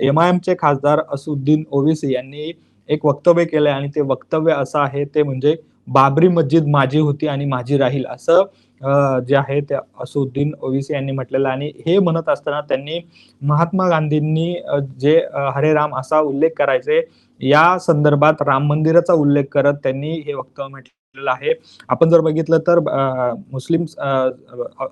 M I एमचे खासदार असुद्दीन ओवेसी यांनी एक वक्तव्य केलंय आणि ते वक्तव्य असं आहे ते म्हणजे बाबरी मस्जिद माझी होती आणि माझी राहील असं जे आहे ते असुद्दीन ओवेसी यांनी म्हटलेलं आणि हे म्हणत असताना त्यांनी महात्मा गांधींनी जे हरे राम असा उल्लेख करायचे या संदर्भात राम मंदिराचा उल्लेख करत त्यांनी हे वक्तव्य म्हटलं. आहे. आपण जर बघितलं तर मुस्लिम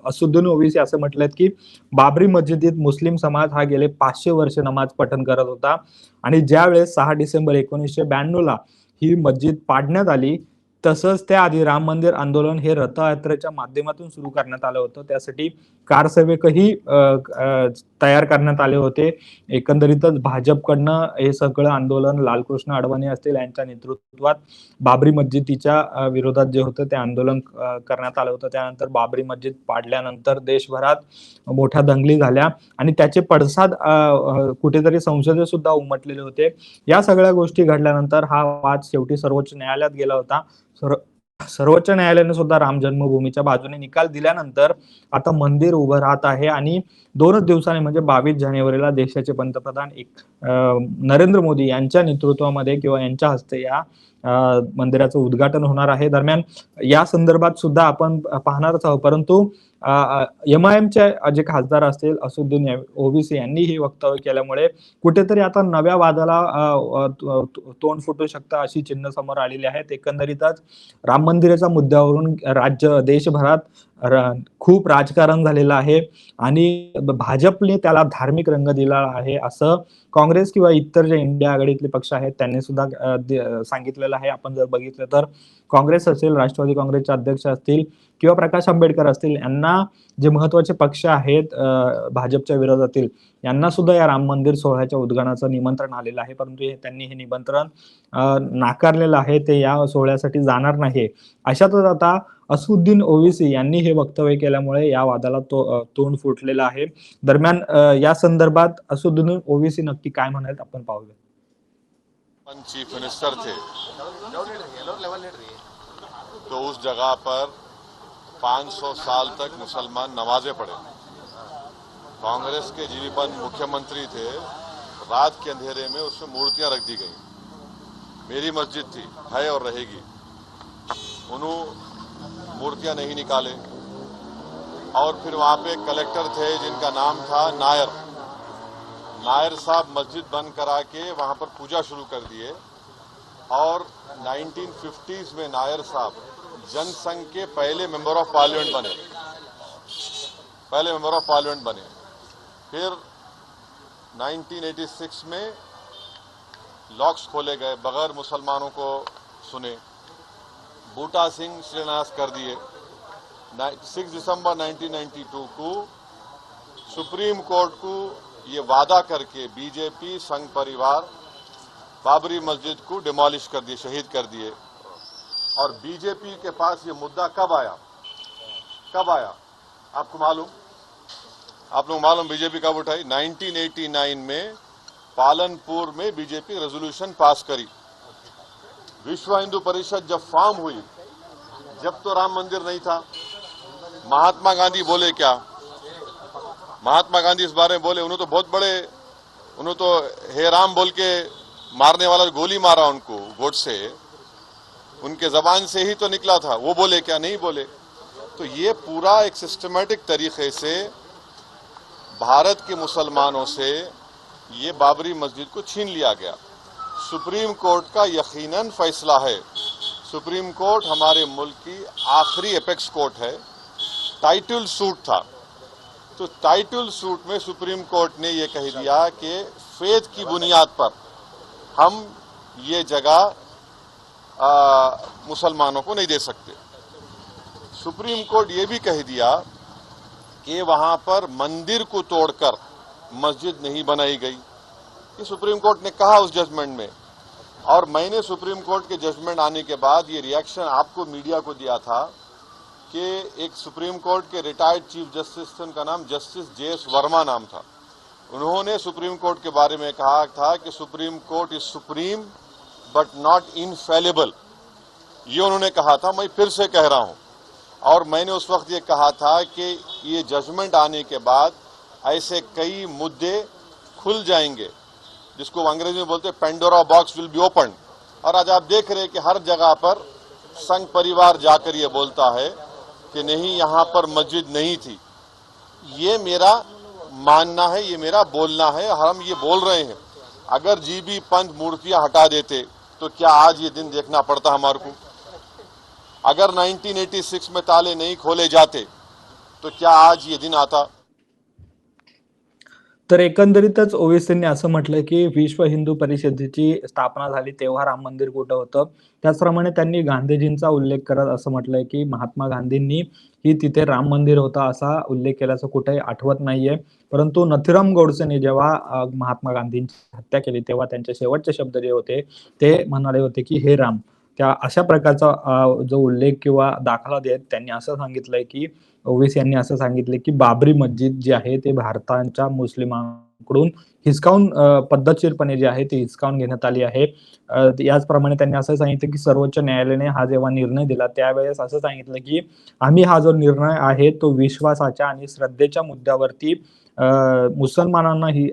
असुद्दीन ओवीसी असं म्हटलं की बाबरी मस्जिदीत मुस्लिम समाज हा गेले पाचशे वर्ष नमाज पठण करत होता. आणि ज्यावेळेस सहा डिसेंबर एकोणीसशे ब्याण्णव ला ही मस्जिद पाडण्यात आली तसंच त्याआधी राम मंदिर आंदोलन हे रथयात्रेच्या माध्यमातून सुरू करण्यात आलं होतं. त्यासाठी कारसेवकही तयार करण्यात आले होते. एकंदरीतच भाजपकडनं हे सगळं आंदोलन लालकृष्ण अडवाणी असतील यांच्या नेतृत्वात बाबरी मस्जिदीच्या विरोधात जे होतं ते आंदोलन करण्यात आलं होतं. त्यानंतर बाबरी मस्जिद पाडल्यानंतर देशभरात मोठ्या दंगली झाल्या आणि त्याचे पडसाद कुठेतरी संसदेत सुद्धा उमटलेले होते. या सगळ्या गोष्टी घडल्यानंतर हा वाद शेवटी सर्वोच्च न्यायालयात गेला होता. सर्वोच्च न्यायालयाने सुद्धा राम जन्मभूमीच्या बाजूने निकाल दिल्यानंतर आता मंदिर उभं राहत आहे आणि दोनच दिवसांनी म्हणजे बावीस जानेवारीला देशाचे पंतप्रधान एक नरेंद्र मोदी यांच्या नेतृत्वामध्ये किंवा यांच्या हस्ते या मंदिराचं उद्घाटन होणार आहे. दरम्यान या संदर्भात सुद्धा आपण पाहणारच आहोत. परंतु एम आय एमचे जे खासदार असतील असुद्दीन ओबीसी यांनी हे वक्तव्य केल्यामुळे कुठेतरी आता नव्या वादाला तोंड फुटू शकतं अशी चिन्ह समोर आलेली आहेत. एकंदरीतच राम मंदिराच्या मुद्द्यावरून राज्य देशभरात खूप राजकारण झालेलं आहे आणि भाजपने त्याला धार्मिक रंग दिला आहे असं काँग्रेस किंवा इतर जे इंडिया आघाडीतले पक्ष आहेत त्यांनी सुद्धा सांगितलं दे- आहे. आपण जर बघितलं तर काँग्रेस असेल राष्ट्रवादी काँग्रेसचे अध्यक्ष असतील किंवा प्रकाश आंबेडकर असतील यांना जे महत्त्वाचे पक्ष आहेत भाजपच्या विरोधातील यांना सुद्धा या राम मंदिर सोहळ्याच्या उद्घाटनाचं निमंत्रण आलेलं आहे. परंतु त्यांनी हे निमंत्रण नाकारलेलं आहे. ते या सोहळ्यासाठी जाणार नाही. अशातच आता असुद्दीन ओवीसी यांनी हे वक्तव्य केल्यामुळे या वादाला तो तोंड फुटलेलं आहे. दरम्यान या संदर्भात असुद्दीन ओवीसी नक्की काय म्हणाल आपण पाहूया. अपन चीफ मिनिस्टर थे। तो उस जगह पर 500 साल तक मुसलमान नमाजें पढ़े। कांग्रेस के जीवीपन मुख्यमंत्री थे। रात के अंधेरे में उसमें मूर्तियाँ रख दी गई। मेरी मस्जिद थी, है और रहेगी। उन्होंने मूर्तियाँ नहीं निकाले। और फिर वहाँ पे कलेक्टर थे जिनका नाम था नायर। नायर साहब मस्जिद बंद करा के वहाँ पर पूजा शुरू कर दिए और 1950s में नायर साहब जनसंघ के पहले मेंबर ऑफ़ पार्लियामेंट बने। पहले मेंबर ऑफ़ पार्लियामेंट बने। फिर 1986 में लॉक्स खोले गए, बगैर मुसलमानों को सुने। बूटा सिंह शिलान्यास कर दिए। 6 दिसंबर 1992 को सुप्रीम कोर्ट को ये वादा करके बीजेपी संघ परिवार, बाबरी मस्जिद को डिमोलिश कर दिए, शहीद कर दिए। और बीजेपी के पास ये मुद्दा कब आया? कब आया? आपको मालूम? आप लोग मालूम बीजेपी कब उठाई? 1989 में पालनपुर में बीजेपी रेजोल्यूशन पास करी। विश्व हिंदू परिषद जब फॉर्म हुई, जब तो राम मंदिर नहीं था। महात्मा गांधी बोले क्या? महात्मा गांधी इस बारे में बोले, उन्होंने तो बहुत बड़े, उन्होंने तो हे राम बोल के मारने वाला गोली मारा उनको, गोट से, उनके जबान से ही तो निकला था। वो बोले क्या? नहीं बोले। तो ये पूरा एक सिस्टमेटिक तरीके से भारत के मुसलमानों से ये बाबरी मस्जिद को छीन लिया गया। सुप्रीम कोर्ट का यकीनन फैसला है। सुप्रीम कोर्ट हमारे मुल्क की आखिरी एपेक्स कोर्ट है। टाइटल सूट था। तो टाइटल सूट में सुप्रीम कोर्ट ने यह कह दिया कि फेथ की बुनियाद पर हम ये जगह मुसलमानों को नहीं दे सकते। सुप्रीम कोर्ट ये भी कह दिया कि वहाँ पर मंदिर को तोड़कर मस्जिद नहीं बनाई गई। ये सुप्रीम कोर्ट ने कहा उस जजमेंट में। और मैंने सुप्रीम कोर्ट के जजमेंट आने के बाद ये रिएक्शन आपको मीडिया को दिया था कि एक सुप्रीम कोर्ट के रिटायर्ड चीफ जस्टिस थे उनका नाम जस्टिस जे एस वर्मा नाम था। उन्होंने सुप्रीम कोर्ट के बारे में कहा था कि supreme court is supreme but not infallible ये उन्होंने कहा था, मैं फिर से कह रहा हूँ। और मैंने उस वक्त ये कहा था कि ये जजमेंट आने के बाद ऐसे कई मुद्दे खुल जाएँगे, जिसको अंग्रेज़ी में बोलते Pandora box will be open और आज आप देख रहे हैं कि हर जगह पर संघ परिवार जाकर ये बोलता है कि नहीं, यहाँ पर मस्जिद नहीं थी। ये मेरा मानना है, ये मेरा बोलना है, हम ये बोल रहे हैं। अगर जी बी पंथ मूर्तियाँ हटा देते तो क्या आज ये दिन देखना पड़ता हमारे को? अगर 1986 में ताले नहीं खोले जाते तो क्या आज ये दिन आता? तर एकंदरीतच ओवेसींनी असं म्हटलं की विश्व हिंदू परिषदेची स्थापना झाली तेव्हा राम मंदिर कुठं होतं? त्याचप्रमाणे त्यांनी गांधीजींचा उल्लेख करत असं म्हटलंय की महात्मा गांधींनी ही तिथे राम मंदिर होता असा उल्लेख केल्याचं कुठेही आठवत नाहीये. परंतु नथुराम गोडसेने जेव्हा महात्मा गांधींची हत्या केली तेव्हा त्यांचे शेवटचे शब्द जे होते ते म्हणाले होते की हे राम. त्या अशा प्रकारचा जो उल्लेख किंवा दाखला देत त्यांनी असं सांगितलंय की ओवेसी यांनी असं सांगितले की बाबरी मस्जिद जी आहे ते भारताच्या मुस्लिमांकडून हिसकावून पद्धतशीरपणे जी आहे ती हिसकावून घेण्यात आली आहे. याचप्रमाणे त्यांनी असं सांगितलं की सर्वोच्च न्यायालयाने हा जेव्हा निर्णय दिला त्यावेळेस असं सांगितलं की आम्ही हा जो निर्णय आहे तो विश्वासाच्या आणि श्रद्धेच्या मुद्द्यावरती मुसलमानांना ही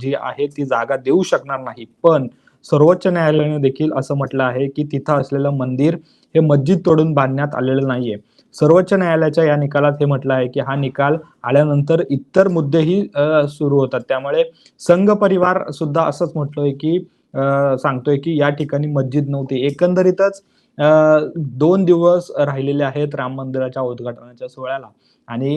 जी आहे ती जागा देऊ शकणार नाही. पण सर्वोच्च न्यायालयाने देखील असं म्हटलं आहे की तिथं असलेलं मंदिर हे मस्जिद तोडून बांधण्यात आलेलं नाहीये. सर्वोच्च न्यायालयाच्या या निकालात हे म्हटलं आहे की हा निकाल आल्यानंतर इतर मुद्देही सुरू होतात. त्यामुळे संघ परिवार सुद्धा असंच म्हटलंय की सांगतोय की या ठिकाणी मस्जिद नव्हती. एकंदरीतच दोन दिवस राहिलेले आहेत राम मंदिराच्या उद्घाटनाच्या सोहळ्याला. आणि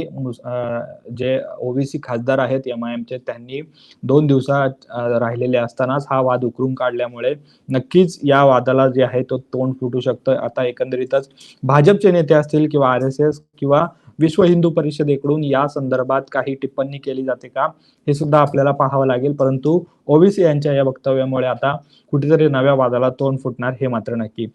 जे ओबीसी खासदार आहेत एम आय एमचे त्यांनी दोन दिवसात राहिलेले असतानाच हा वाद उकरून काढल्यामुळे नक्कीच या वादाला जे आहे तो तोंड फुटू शकतं. आता एकंदरीतच भाजपचे नेते असतील किंवा आर एस एस किंवा विश्व हिंदू परिषदेकडून या संदर्भात काही टिप्पणी केली जाते का? हे सुद्धा आपल्याला पाहावं लागेल. परंतु ओबीसी यांच्या या वक्तव्यामुळे आता कुठेतरी नव्या वादाला तोंड फुटणार हे मात्र नक्की.